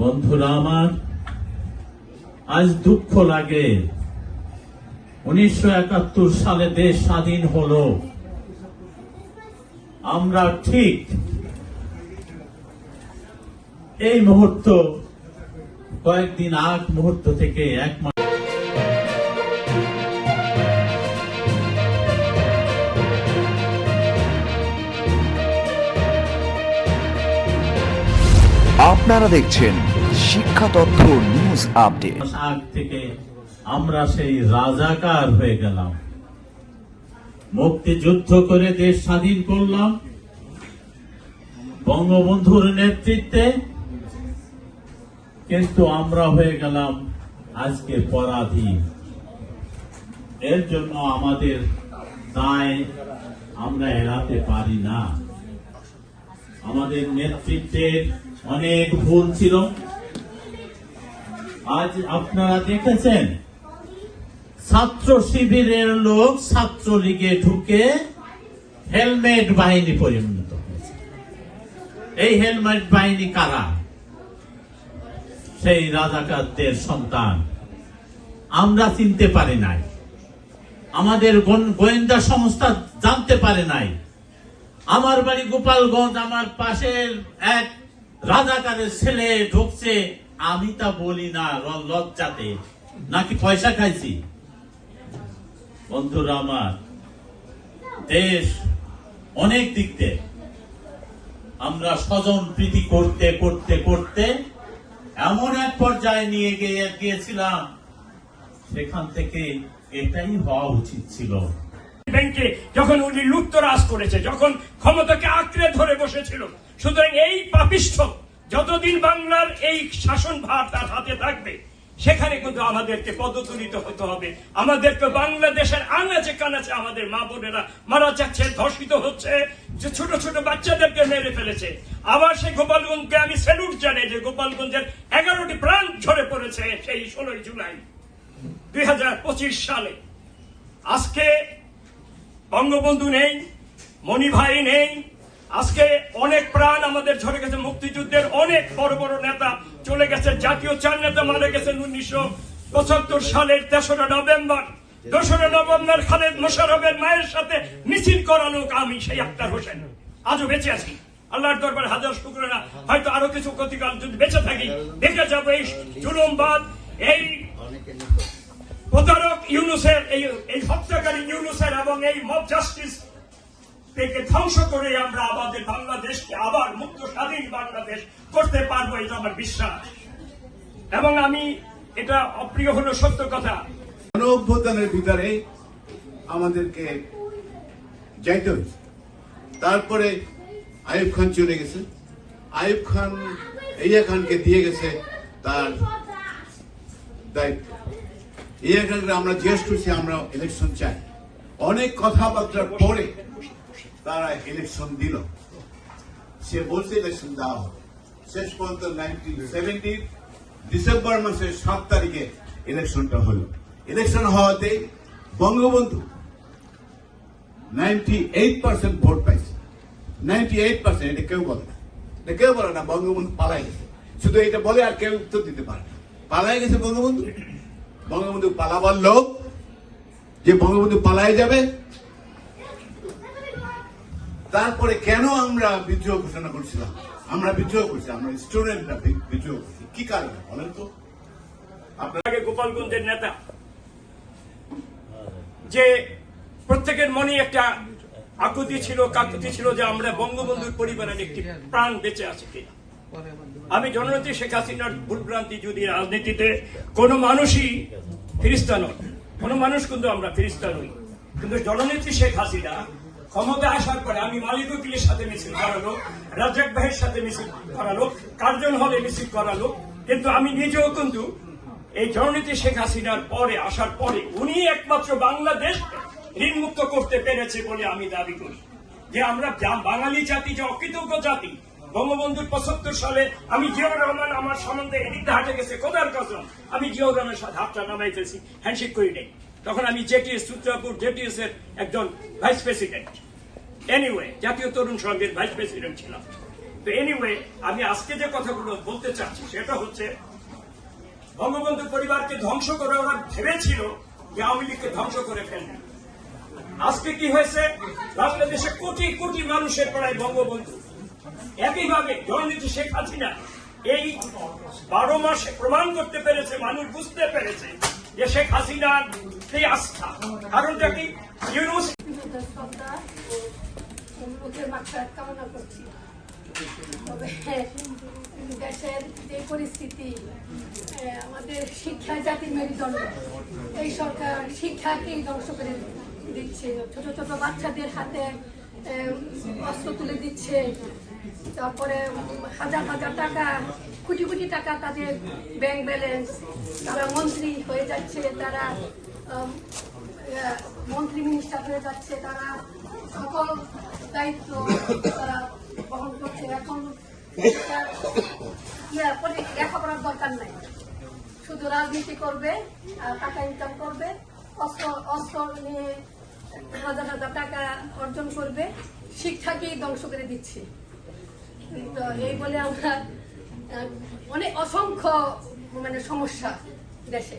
বন্ধুরা আমার, আজ দুঃখ লাগে। উনিশশো একাত্তর সালে দেশ স্বাধীন হলো। আমরা ঠিক এই মুহূর্ত, কয়েকদিন আগ মুহূর্ত থেকে এক আপনারা দেখছেন শিক্ষা তথ্য নিউজ আপডেট। আগ থেকে আমরা সেই রাজাকার হয়ে গেলাম। মুক্তিযুদ্ধ করে দেশ স্বাধীন করলাম। বঙ্গবন্ধুর নেতৃত্বে কিন্তু আমরা হয়ে গেলাম আজকে পরাধীন। এর জন্য আমাদের দায় আমরা এড়াতে পারি না। আমাদের নেতৃত্বের অনেক ভুল ছিল। আজ আপনারা দেখেছেন, ছাত্র শিবিরের লোক ছাত্রলীগে ঢুকে হেলমেট বাহিনী পরিণত হয়েছে। এই হেলমেট বাহিনী কারা? সেই রাজাকারদের সন্তান। আমরা চিনতে পারি নাই। আমাদের গোয়েন্দা সংস্থা জানতে পারে নাই। আমার বাড়ি গোপালগঞ্জ, আমার পাশের এক রাজাকারের ছেলে ঢুকছে। আমি তা বলি না লজ্জাতে। নাকি পয়সা খাইছি? বন্ধুরা আমার, দেশ অনেক দিক আমরা স্বজন প্রীতি করতে করতে করতে এমন এক পর্যায়ে নিয়ে গিয়ে গিয়েছিলাম। সেখান থেকে এটাই হওয়া উচিত ছিল। ব্যাংকে যখন উনি লুপ্তরাজ করেছে, যখন ক্ষমতাকে আঁকড়ে ধরে বসেছিল, সুতরাং এই পাপিষ্ঠ যতদিন বাংলার এই শাসন ভার তার হাতে থাকবে, সেখানে কিন্তু আমাদেরকে পদতুলিত হতে হবে। আমাদেরকে বাংলাদেশের আনাচে কানাচে আমাদের মা বোনেরা মারা যাচ্ছে, ধর্ষিত হচ্ছে, যে ছোট ছোট বাচ্চাদেরকে মেরে ফেলেছে। আবার সেই গোপালগঞ্জকে আমি স্যালুট জানাই যে গোপালগঞ্জের এগারোটি প্রাণ ঝরে পড়েছে সেই ষোলোই জুলাই। দুই হাজার পঁচিশ সালে। আজকে বঙ্গবন্ধু নেই মণি ভাই নেই। আজকে অনেক প্রাণ আমাদের ঝরে গেছে, মুক্তিযুদ্ধের অনেক বড় বড় নেতা চলে গেছে, জাতীয় চার নেতা মারা গেছেন উনিশশো পঁচাত্তর সালের তেসরা নভেম্বর। দোসরা নভেম্বর খালেদ মোশারফের মায়ের সাথে মিছিল করা লোক আমি, সেই আক্তার হোসেন। আজও বেঁচে আছি। আল্লাহর দরবার হাজার শুক্রনা। হয়তো আরও কিছু ক্ষতিকাল যদি বেঁচে থাকি, দেখে যাব এই জুলুমবাদ, এই প্রতারক ইউনুসের এই এই হত্যাকারী ইউনুসের এবং এই মব জাস্টিস থেকে ধ্বংস করে আমরা আমাদের বাংলাদেশকে আবার মুক্ত স্বাধীন বাংলাদেশ করতে পারব, এটা আমার বিশ্বাস। এবং আমি এটা অপ্রিয় হলো সত্য কথা। গণ অভ্যুত্থানের ভিতরে আমাদেরকে যাইতে হয়েছে। তারপরে আইব খান চলে গেছে। আইব খান ইয়া খানকে দিয়ে গেছে তার দায়িত্ব। খানকে আমরা জিজ্ঞেস করছি আমরা ইলেকশন চাই। অনেক কথাবার্তার পরে তারা ইলেকশন দিল। সে বলছে ইলেকশন দেওয়া হবে। শেষ পর্যন্ত ডিসেম্বর মাসের সাত তারিখে ইলেকশনটা হলো। ইলেকশন হওয়াতে Bangabandhu ninety eight percent vote পাইছে। নাইনটি এইট পার্সেন্ট এটা কেউ বলে না। এটা কেউ বলে না, বঙ্গবন্ধু পালাই গেছে। শুধু এটা বলে আর কেউ উত্তর দিতে পারে না। পালাই গেছে বঙ্গবন্ধু। বঙ্গবন্ধু পালাবার লোক যে বঙ্গবন্ধু পালাই যাবে। তারপরে কেন আমরা বিদ্রোহ ঘোষণা করছিলাম? আমরা বিদ্রোহ করছি, আমরা স্টুডেন্টরা বিদ্রোহ করছি। কি কারণে? বলেন তো। আপনার আগে গোপালগঞ্জের নেতা, যে প্রত্যেকের মনে একটা আকুতি ছিল, কাকুতি ছিল যে আমরা বঙ্গবন্ধুর পরিবারের একটি প্রাণ বেঁচে আছে কিনা। আমি জননেত্রী শেখ হাসিনার ভুলভ্রান্তি যদি রাজনীতিতে কোন মানুষই ফিরিস্তা নয়, কোন মানুষ কিন্তু আমরা ফিরিস্তা নই। কিন্তু জননেত্রী শেখ হাসিনা ক্ষমতা আসার পরে আমি মালিক উকিলের সাথে মিছিল করালো, রাজ্জাক ভাইয়ের সাথে মিছিল করালো, কার্জন হলে মিছিল করালো। কিন্তু আমি নিজেও কিন্তু এই জননীতি শেখ হাসিনার পরে, আসার পরে উনি একমাত্র বাংলাদেশ ঋণ মুক্ত করতে পেরেছে বলে আমি দাবি করি। যে আমরা বাঙালি জাতি যে অকৃতজ্ঞ জাতি বঙ্গবন্ধুর পঁচাত্তর সালে আমি জিয়াউর রহমান আমার সম্বন্ধে এদিকটা হাঁটে গেছে। কোদার কসম, আমি জিয়াউর রহমানের সাথে হাতটা নামাই ফেলছি হ্যান্ডশেক করি নেই। তখন আমি জেটিএস, সূত্রাপুর জেটিএস এর একজন ভাইস প্রেসিডেন্ট এনিওয়ে জাতীয় তরুণ সংঘের ভাইস প্রেসিডেন্ট ছিলাম। তো এনিওয়ে আমি আজকে যে কথাগুলো বলতে চাচ্ছি, সেটা হচ্ছে বঙ্গবন্ধু পরিবারকে ধ্বংস করে ওরা ভেবেছিল যে আওয়ামী লীগকে ধ্বংস করে ফেলবে। আজকে কি হয়েছে? বাংলাদেশে কোটি কোটি মানুষের পড়ায় বঙ্গবন্ধু একইভাবে জননীতি শেখ হাসিনা এই বারো মাসে প্রমাণ করতে পেরেছে, মানুষ বুঝতে পেরেছে যে শেখ হাসিনার এই আস্থা। কারণটা কি? দেশের যে পরিস্থিতি আমাদের শিক্ষা জাতির মেরুদণ্ড, এই সরকার শিক্ষাকেই ধ্বংস করে দিচ্ছে। ছোট ছোট বাচ্চাদের হাতে অস্ত্র তুলে দিচ্ছে। তারপরে হাজার হাজার টাকা কোটি কোটি টাকা তাদের ব্যাংক ব্যালেন্স তারা মন্ত্রী হয়ে যাচ্ছে তারা মন্ত্রী মিনিস্টার হয়ে যাচ্ছে তারা সকল দায়িত্ব তারা বহন করছে। এখন তার ইয়ে, লেখাপড়ার দরকার নাই। শুধু রাজনীতি করবে টাকা ইনকাম করবে অস্ত্র অস্ত্র নিয়ে হাজার হাজার টাকা অর্জন করবে শিক্ষাকেই ধ্বংস করে দিচ্ছে। এই বলে আমরা অনেক অসংখ্য মানে সমস্যা দেশে।